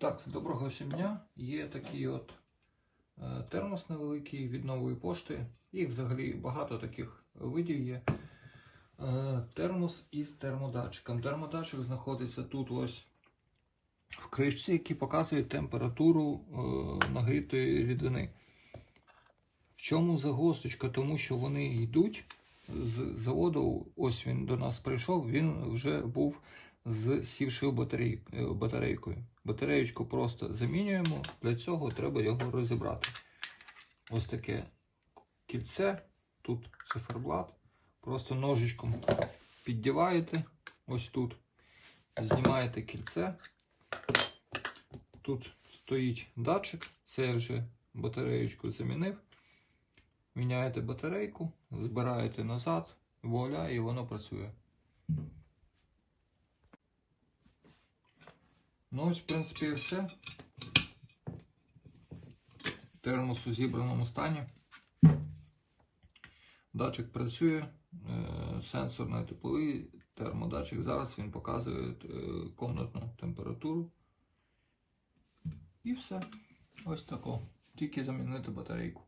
Так, з доброго всім дня. Є такий от е, термос невеликий від нової пошти. Їх взагалі багато таких видів є. Е, термос із термодатчиком. Термодатчик знаходиться тут ось в кришці, який показує температуру е, нагрітої рідини. В чому загосточка? Тому що вони йдуть з заводу, ось він до нас прийшов, він вже був з сівшою е, батарейкою. Батареєчку просто замінюємо, для цього треба його розібрати. Ось таке кільце, тут циферблат. Просто ножичком піддіваєте ось тут, знімаєте кільце. Тут стоїть датчик, це я вже батареєчку замінив. Міняєте батарейку, збираєте назад, вуаля, і воно працює. Ну ось, в принципі, і все. Термос у зібраному стані. Датчик працює, е, сенсорний тепловий термодатчик. Зараз він показує е, комнатну температуру. І все. Ось тако. Тільки замінити батарейку.